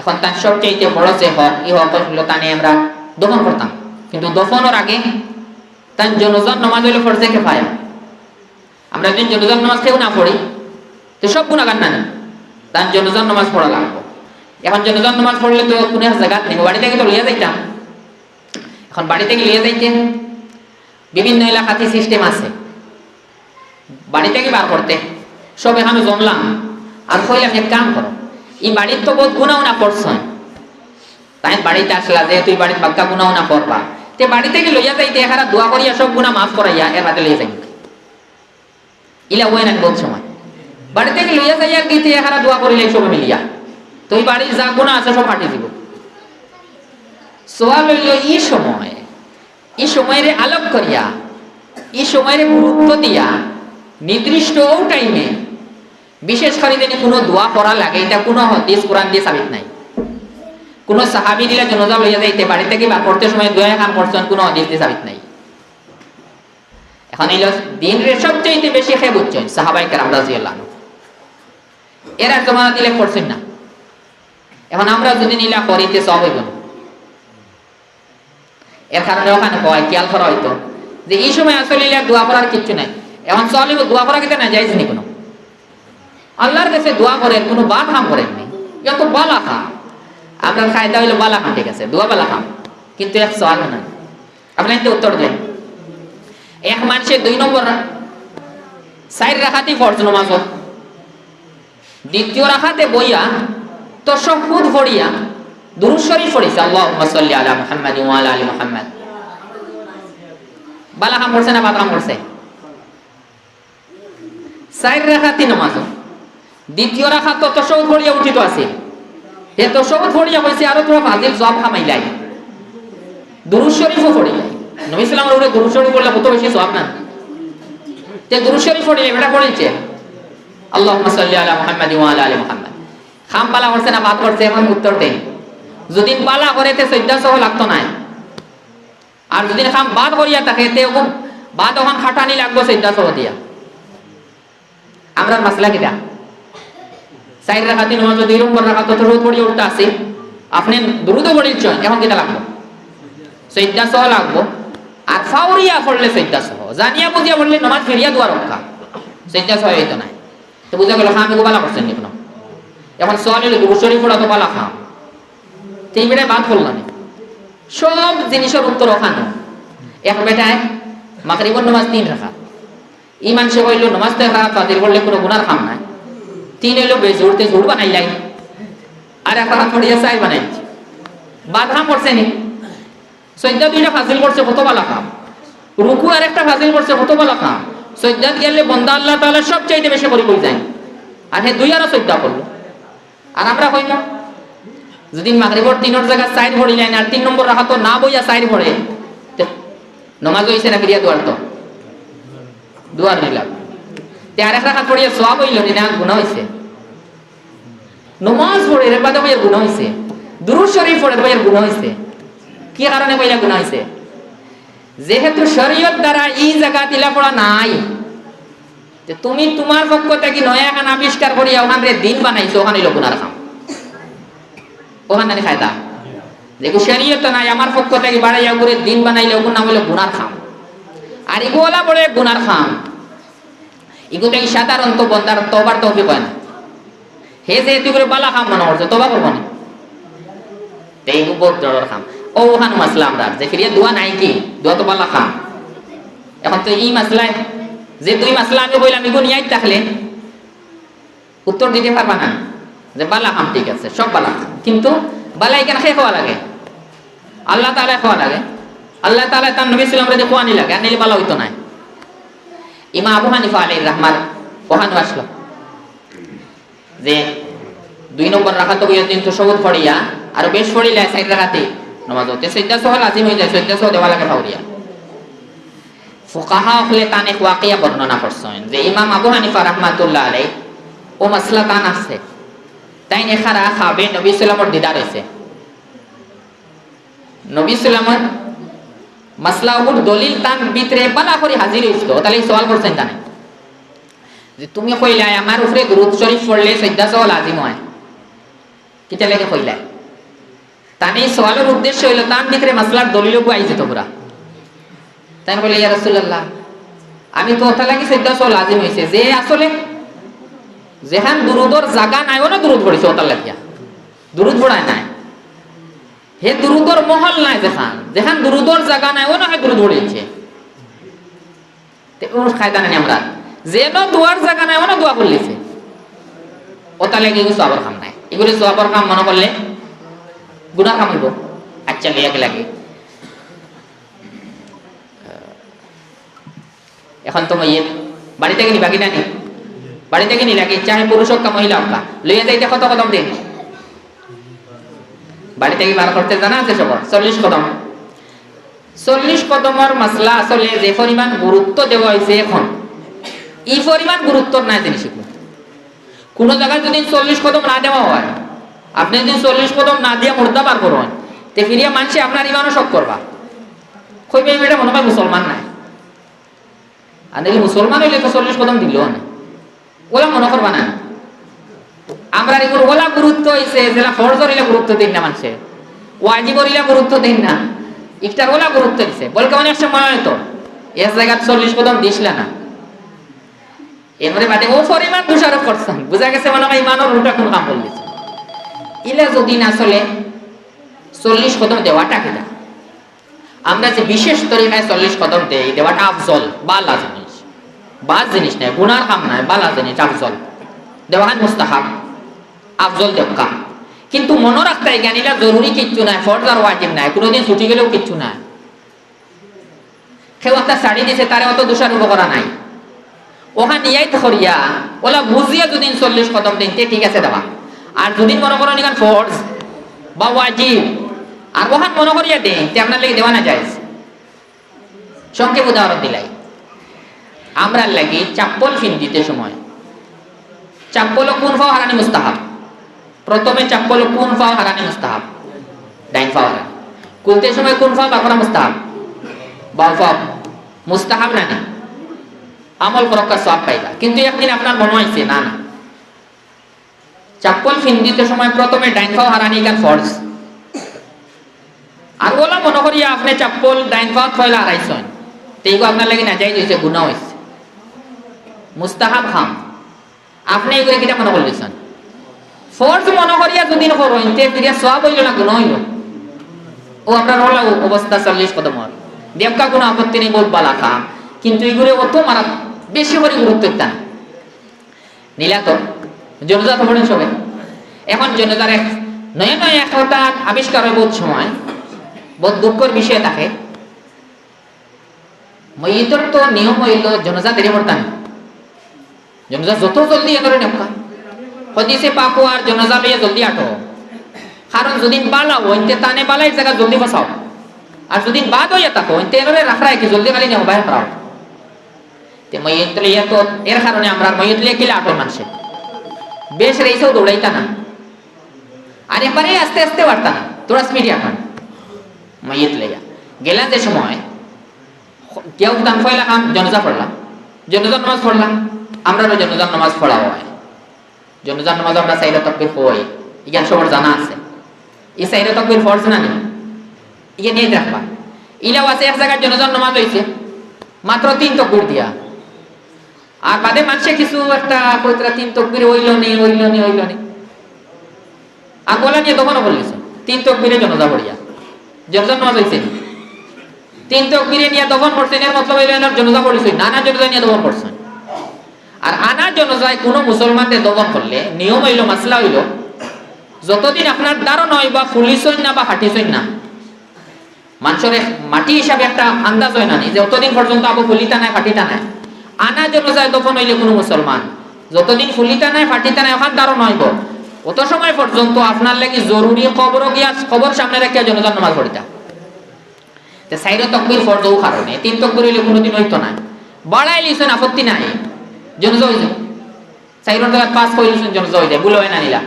এখন তার সবচেয়ে বড় যে হক, এই হক হলো তানে আমরা দফন করতাম। কিন্তু দফনের আগে তার জনজন নমাজ হইল ফরজে কেফায়া আমরা যদি জনজন নামাজ কেউ না পড়ি, তো সব গুণাগান না তার জনজন নামাজ পড়া লাগবো। এখন জনজন নামাজ পড়লে তো কোনো জায়গা নেই। বাড়ি থেকে তো লইয়া যাইতাম। এখন বাড়ি থেকে লইয়া যাইতে বিভিন্ন এলাকাতে সিস্টেম আছে। বাড়ি থেকে বার করতে। সব এখানে জমলাম। আর কইলাম, এক কাম করো। এই বাড়ির তো বহুত গুণাও না করছেন তাই বাড়িতে আসলা যে তুই বাড়িতে বাক্কা গুণাও না করবা। তে বাড়ি থেকে লইয়া যাইতে এখানে দোয়া করিয়া সব গুণা মাফ করাইয়া এর হাতে লইয়া যাই ইলা ওই না বহুত সময়। বাড়ি থেকে লইয়া যাইয়া গীতে এখানে দোয়া করিলে সব মিলিয়া। তো এই বাড়ির যা গুণা আছে সব হাঁটি দিব। সোয়াল হইল এই সময়, এই সময়ের আলোক করিয়া, এই সময়ের গুরুত্ব দিয়া নির্দিষ্ট ও টাইমে বিশেষ করে যদি কোনো দোয়া করা লাগে, এটা কোনো হদিস, কোরআন দিয়ে সাবিত নাই। কোন সাহাবি দিলে জনজা লইয়া যাইতে বাড়ি থেকে বার করতে সময় দোয়া কাম করছেন, কোনো হদিস দিয়ে সাবিত নাই। এখন এই দিন রে সবচেয়ে বেশি খেয়ে সাহাবাই কেরাম এরা জমানা দিলে করছেন না। এখন আমরা যদি নিলা করিতে সব হইব এর কারণে ওখানে কয় খেয়াল করা হইতো যে এই সময় আসলে দোয়া করার কিচ্ছু নাই। এখন চলিব দোয়া করা কিন্তু না যাইছে নি কোনো। আল্লাহর কাছে দোয়া করেন, কোনো বা খাম করেন নি। ইয়া বালা খাম। আপনার খায়দা হইল বালা খাম, ঠিক আছে, দোয়া বালা খাম। কিন্তু এক সওয়াল নাই আপনি এতে উত্তর দেন। এক মানুষের দুই নম্বর সাইড রাখাতেই ফরজ নমাজ দ্বিতীয় রাখাতে বইয়া তো সব খুদ পড়িয়া, দুরুদ শরীফ পড়িছে, আল্লাহুম্মা সাল্লি আলা মুহাম্মাদ ওয়া আলা মুহাম্মাদ। বালা কাম করছে না বাদ কাম করছে সাইড রাখাতি নামাজ দ্বিতীয় রাখা তো তসৌদ পড়িয়া উঠিত আছে। হে তসৌদ পড়িয়া কইছে আরও তোরা ফাজিল জব খামাইলাই দুরুদ শরীফও নবী সাল্লামের উপরে দুরুদ শরীফ কত বেশি না? তে দুরুদ শরীফ এটা পড়িছে আল্লাহুম্মা সাল্লি আলা মুহাম্মাদ ওয়া আলা আলি মুহাম্মাদ। খাম বালা করছে না বাদ করছে, এখন উত্তর যদি বালা করে তে লাগতো না আর যদি খাম বাদ করিয়া থাকে, তে বাদ ওখান খাটানি লাগবো সহ দিয়া। আমরা মাসলা কিটা সাইড রাখাতি নমাজ দুই নম্বর তো রোদ পড়িয়ে উঠতে আসে, আপনি দ্রুত পড়িলছেন এখন কিটা লাগবো? সৈদ্যা সহ লাগবো। আর ফাউরিয়া পড়লে সৈদ্যা সহ। জানিয়া বুঝিয়া পড়লে নমাজ ফিরিয়া দুয়ার রক্ষা। সৈদ্যা সহ হইতো না। তো বুঝা গেল খাম এগো বালা করছেন কোনো? এখন সোয়াল হলো দুশরি পড়া তো বালা খাম তিন বেটায় বাদ করল না সব জিনিসের উত্তর ওখানে। এক বেটায় মাকরিবর নমাজ তিন রাখা ইমান সে কইল, নমাজ তো রাখা তাদের করলে কোনো গুনার খাম নাই। তিন এলো বেজুড়তে জুড় বানাইলাই আর এক রাখা পড়িয়া চাই বাদ খাম করছে নি সৈদ্যা দুইটা ফাজিল করছে কত বালা খাম রুকু আর একটা ফাজিল করছে কত বালা খাম সৈদ্যাত গেলে বন্দা আল্লাহ তাআলা সবচাইতে বেশি করে কই যায় আর হে দুই আরও সৈদ্যা করল আর আমরা কই না যদি মাগরিবর তিনের জায়গা সাইড ভরি নাই আর তিন নম্বর রাখা তো না বইয়া সাইড ভরে নমাজ হইছে না ফিরিয়া দুয়ার তো দুয়ার নিলাম আর এক রাখা পড়িয়া হইল না গুনাহ হইছে নমাজ পড়ে বইয়া গুনাহ হইছে দুরূদ শরীফ পড়ে বইয়া গুনাহ হইছে কি কারণে বইয়া গুনাহ হইছে যেহেতু শরীয়ত দ্বারা জায়গা তিলা পড়া নাই তুমি তোমার পক্ষ থেকে নয়া এখন আবিষ্কার করিয়া ওখানে দিন বানাইছো ওখানে হইল গুনার খাম ওখানে ফায়দা দেখো শরীয়ত নাই আমার পক্ষ থেকে বাড়াইয়া করে দিন বানাইলে ওগুন নাম হইল গুনার খাম আর ইগোলা বলে গুনার খাম থেকে সাধারণত বন্দার তবার তহবি কয় না। হে যে যেহেতু করে বালা খাম মনে করছে তবা করব না। তে ইগো বহুত খাম। ও ওখানে মাসলা আমরা, যে ফিরিয়ে দোয়া নাই কি? দোয়া তো বালা খাম। এখন তো এই মাসলায়, যে দুই মাসলা আমি বললাম ইগো নিয়ে থাকলে, উত্তর দিতে পারবা না। যে বালা খাম ঠিক আছে, সব বালা কিন্তু বালা এখানে খেয়ে খাওয়া লাগে? আল্লাহ তালা খাওয়া লাগে। আল্লাহ তালা তার নবী সালাম যে খোয়ানি আর নিলে বালা হইতো নাই। ইমা আবু হানিফা আলী রহমান ওহানো আসলো। যে দুই নম্বর রাখা তো বইয়া কিন্তু সবুজ ফড়িয়া আর বেশ ফড়িলে সাইড রাখাতে নমাজ হতে। সৈদ্যা সহ লাজিম হয়ে যায় সৈদ্যা সহ দেওয়া লাগে ফাউরিয়া ফুকাহা হলে তান ওয়াকিয়া বর্ণনা করছেন যে ইমাম আবু হানিফা রহমাতুল্লাহ আলাই ও মাসলা তান আছে। তাই নেখারা খাবে নবী সালামর দিদার হয়েছে নবী সালামর মাসলা দলিল তান ভিতরে বালা করে হাজির হইছিল তাহলে সওয়াল করছেন তানে যে তুমি কইলাই, আমার উপরে দুরুদ শরীফ পড়লে সৈদ্যা সহ লাজিম হয়। কিটা লাগে কইলা তানে সওয়ালের উদ্দেশ্য হইল তার ভিতরে মাসলার দলিল আই যেত পুরা তাই বলে ইয়া রাসূলুল্লাহ, আমি তো ওটা লাগি সেটা সল আজিম হইছে। যে আসলে যেখান দুরুদর জাগা নাই না দুরুদ পড়িছে ওটার লাগিয়া। দুরুদ পড়ায় নাই। হে দুরুদর মহল নাই যেখান। যেখান দুরুদর জাগা নাই, ও না হে দুরুদ পড়িয়েছে তে ও খায়দা নাই আমরা। যেন দুয়ার জায়গা নাই ওনা দোয়া করলিছে ওটা লাগে এগুলো সবার কাম নাই। এগুলো সবার কাম মনে করলে গুণা হইব। আচ্ছা লিয়াকে লাগে এখন তো ইয়ে বাড়ি থেকে নিবা কিনা নি বাড়ি থেকে চাহে পুরুষ হোক মহিলা হোক কা লইয়া যাইতে কত কদম দিন বাড়ি থেকে বার করতে জানা আছে সবার? চল্লিশ কদম। চল্লিশ কদমর মাসলা আসলে যে পরিমাণ গুরুত্ব দেওয়া হয়েছে এখন। এই পরিমাণ গুরুত্ব নাই জিনিস কোন জায়গায় যদি চল্লিশ কদম না দেওয়া হয়, আপনি যদি চল্লিশ কদম না দিয়ে মুর্দা বার করুন তে ফিরিয়া মানুষে আপনার ইমানও শখ করবা কইবে এটা মনে হয় মুসলমান নাই। আর দেখি মুসলমান হইলে তো চল্লিশ কদম দিল না ওলা মনে করবা না আমরা এগুলো ওলা গুরুত্ব হয়েছে যেটা ফরজ হইলে গুরুত্ব দিন না মানুষে। ওয়াজিব হইলে গুরুত্ব দিন না। ইফতার ওলা গুরুত্ব দিছে। বলকে অনেক সময় হয়তো এক জায়গায় চল্লিশ কদম দিসলা না। ও পরিমাণ দোষারোপ করছেন। বুঝা গেছে মনে কোন কাম করলিছে ইলা যদি না চলে, চল্লিশ কদম দেওয়াটা আমরা যে বিশেষ তরিকায় চল্লিশ কদম দেই দেওয়াটা আফজল, বালা জিনিস। বাদ জিনিস নাই, গুনার কাম নাই, বালা জিনিস, আফজল। দেওয়ান মুস্তাহাব। আফজল দেবকা কিন্তু মনে রাখতে জ্ঞানীরা জরুরি কিচ্ছু নাই ফরজ আর ওয়াজিব নাই, কোনোদিন ছুটি গেলেও কিচ্ছু নাই। কেউ একটা শাড়ি দিছে তারে অত দোষারোপ করা নাই। ওখান নিয়াই থরিয়া ওলা বুঝিয়া দুদিন চল্লিশ কদম দিন, তে ঠিক আছে দেওয়া আর দুদিন মনে করেন এখান ফোর্স বা ওয়াজিব আর ওখান মনে করিয়া দেন, তে আপনার লাগে দেওয়া না যায় সংক্ষেপ উদাহরণ দিলাই। আমরা লাগি চাপ্পল ফিন দিতে সময়। চাপ্পল কোন ফাও হারানি মুস্তাহাব? প্রথমে চাপ্পল কোন ফাও হারানি মুস্তাহাব? ডাইন ফাও হারানি কুলতে সময় কোন ফাও বাকরা মুস্তাহাব? বাউ ফাও। মুস্তাহাব না নেই আমল করকার সব পাইবা কিন্তু একদিন আপনার মনে হয়েছে না না। চাপ্পল ফিন্দিতে সময় প্রথমে ডাইন পাও হারানি গান ফর্স আর ওলা মনে করিয়া আপনি চাপ্পল ডাইন পাও থয়লা হারাইছেন। তেইগো আপনার লাগি না যাই হয়েছে গুণা হয়েছে মুস্তাহাব খাম। আপনি এগুলো কিটা মনে করলেছেন ফর্স মনে করিয়া যদি করুন তে ফিরিয়া সব হইল না গুণ হইল। ও আপনার হলো অবস্থা চল্লিশ কদম দেবকা কোনো আপত্তি নেই, বহুত বালা খাম। কিন্তু এগুলো অত মারা বেশি করে গুরুত্ব দিতে নিলা তো, জনজাত হবেন সবে এখন জনজার এক, নয় নয় একটা আবিষ্কার হয় বহুত সময়। বহুত দুঃখের বিষয় থাকে। মইতর তো নিয়ম হইল জনজাত এড়ে পড়তাম জনজাত যত জলদি এনে নেপকা হদিসে পাকো আর জনজা লইয়া জলদি আটো কারণ যদি বালা হইতে তানে বালাই জায়গা জলদি বসাও আর যদি বাদ হইয়া থাকো হইতে এনে রাখরা কি জলদি খালি নেও বাইরে করাও তে মইয়ত লিয়া তো এর কারণে আমরা মইয়ত লিয়া কিলা আটো মানুষে বেশ রেইছেও দৌড়াইতা না আর এবারে আস্তে আস্তে বাড়তা না তোরা স্পিডে আটান মইয়ত লিয়া গেলাম যে সময় কেউ দান ফয়লা খান জনজা পড়লাম জনজার নামাজ পড়লাম আমরা জনজার নামাজ পড়া হয়। জনজার নামাজ আমরা সাইরা তকবির হই ইগান সবার জানা আছে। এই সাইরা তকবির ফরজ না নেই? নিয়ে রাখবা ইলাও আছে, এক জায়গায় জনজার নামাজ হইছে। মাত্র তিন তকবির দিয়া। আর বাদে মানুষে কিছু একটা পবিত্র তিন তকবির হইল নেই হইল নেই হইল নেই আর নিয়ে তখনও বললিস তিন তকবিরে জনজা পড়িয়া। জনজার নামাজ হইছে তিন তকবিরে নিয়ে তখন পড়ছেন এর মতলব জনজা পড়িছে। নানা জনজা নিয়ে পড়ছেন আর আনা জনজায় কোনো মুসলমানদের দমন করলে, নিয়ম হইল, মাসলা হইল, যতদিন আপনার দ্বারো নয় বা ফুলিসই না বা হাঁটিসই না, মানুষের মাটি হিসাবে একটা আন্দাজ হয় না যে যতদিন পর্যন্ত আবু ফুলিতা নাই ফাটিতা নাই আনা জনজায় দফন হইলে কোনো মুসলমান, যতদিন ফুলিতা নাই ফাটিতা নাই ওখান দ্বারো নইব অত সময় পর্যন্ত আপনার লাগি জরুরি খবর গিয়া খবর সামনে রাখিয়া জনজার নামাজ পড়িতা। সাইড তকবির ফর্জও কারণে, তিন তকবির হইলে কোনোদিন হইতো না। বাড়াই লিছেন আপত্তি নাই। জনজা হয়ে যায় সাইড পাঁচ কইলিছেন জনজয় হয়ে যায় হয় না নিলা।